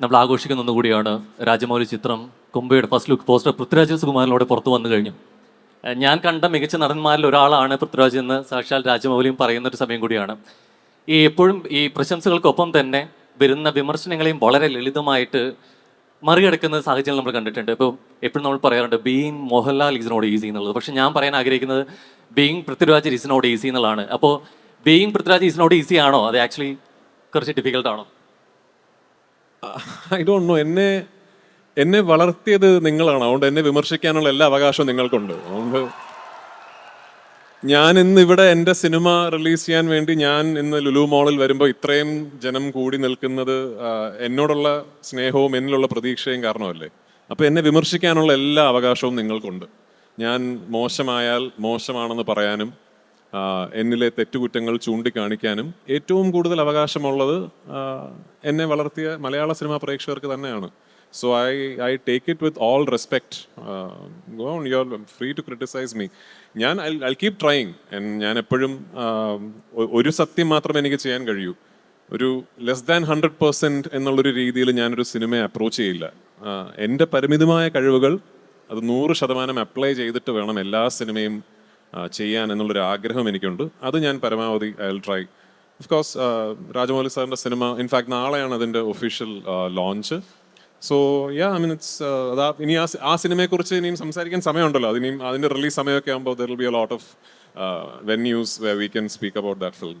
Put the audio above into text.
നമ്മൾ ആഘോഷിക്കുന്ന ഒന്നുകൂടിയാണ് രാജമൗലി ചിത്രം കുംബയുടെ ഫസ്റ്റ് ലുക്ക് പോസ്റ്റർ പൃഥ്വിരാജ് സുകുമാരനോട് പുറത്തു വന്നു കഴിഞ്ഞു. ഞാൻ കണ്ട മികച്ച നടന്മാരിൽ ഒരാളാണ് പൃഥ്വിരാജ് എന്ന് സാക്ഷാൽ രാജമൗലിയും പറയുന്ന ഒരു സമയം കൂടിയാണ്. ഈ എപ്പോഴും ഈ പ്രശംസകൾക്കൊപ്പം തന്നെ വരുന്ന വിമർശനങ്ങളെയും വളരെ ലളിതമായിട്ട് മറികടക്കുന്ന സാഹചര്യം നമ്മൾ കണ്ടിട്ടുണ്ട്. ഇപ്പോൾ എപ്പോഴും നമ്മൾ പറയാറുണ്ട് being Mohanlal is not easy എന്നുള്ളത്. പക്ഷെ ഞാൻ പറയാൻ ആഗ്രഹിക്കുന്നത് being Prithviraj is not easy എന്നുള്ളതാണ്. അപ്പോൾ being Prithviraj is not easy ആണോ? അത് ആക്ച്വലി കുറച്ച് ഡിഫിക്കൽട്ട് ആണോ? ഐ ഡോണ്ട് നോ എന്നെ എന്നെ വളർത്തിയത് നിങ്ങളാണ്. അതുകൊണ്ട് എന്നെ വിമർശിക്കാനുള്ള എല്ലാ അവകാശവും നിങ്ങൾക്കുണ്ട്. അതുകൊണ്ട് ഞാൻ ഇന്ന് ഇവിടെ എന്റെ സിനിമ റിലീസ് ചെയ്യാൻ വേണ്ടി ഞാൻ ഇന്ന് ലുലു മോളിൽ വരുമ്പോൾ ഇത്രയും ജനം കൂടി നിൽക്കുന്നത് എന്നോടുള്ള സ്നേഹവും എന്നിലുള്ള പ്രതീക്ഷയും കാരണമല്ലേ? അപ്പോൾ എന്നെ വിമർശിക്കാനുള്ള എല്ലാ അവകാശവും നിങ്ങൾക്കുണ്ട്. ഞാൻ മോശമായാൽ മോശമാണെന്ന് പറയാനും എന്നിലെ തെറ്റുകുറ്റങ്ങൾ ചൂണ്ടിക്കാണിക്കാനും ഏറ്റവും കൂടുതൽ അവകാശമുള്ളത് എന്നെ വളർത്തിയ മലയാള സിനിമാ പ്രേക്ഷകർക്ക് തന്നെയാണ്. So I I take it with all respect go on you are free to criticise me ഞാൻ ഐ ഐ കീപ് ട്രൈങ് ഞാൻ എപ്പോഴും ഒരു സത്യം മാത്രമേ എനിക്ക് ചെയ്യാൻ കഴിയൂ. ഒരു ലെസ് ദാൻ ഹൺഡ്രഡ് പെർസെന്റ് എന്നുള്ളൊരു രീതിയിൽ ഞാനൊരു സിനിമയെ അപ്രോച്ച് ചെയ്യില്ല. എന്റെ പരിമിതമായ കഴിവുകൾ അത് നൂറ് ശതമാനം അപ്ലൈ ചെയ്തിട്ട് വേണം എല്ലാ സിനിമയും ചെയ്യാൻ എന്നുള്ളൊരു ആഗ്രഹം എനിക്കുണ്ട്. അത് ഞാൻ പരമാവധി I will try. Of course Rajamouli സാറിന്റെ സിനിമ ഇൻഫാക്ട് നാളെയാണ് അതിന്റെ official launch so yeah I mean it's അതാ ഇനി ആ ആ സിനിമയെക്കുറിച്ച് ഇനിയും സംസാരിക്കാൻ സമയമുണ്ടല്ലോ. അതിനിയും അതിന്റെ റിലീസ് സമയമൊക്കെ ആകുമ്പോൾ there will be a lot of venues we we can speak about that film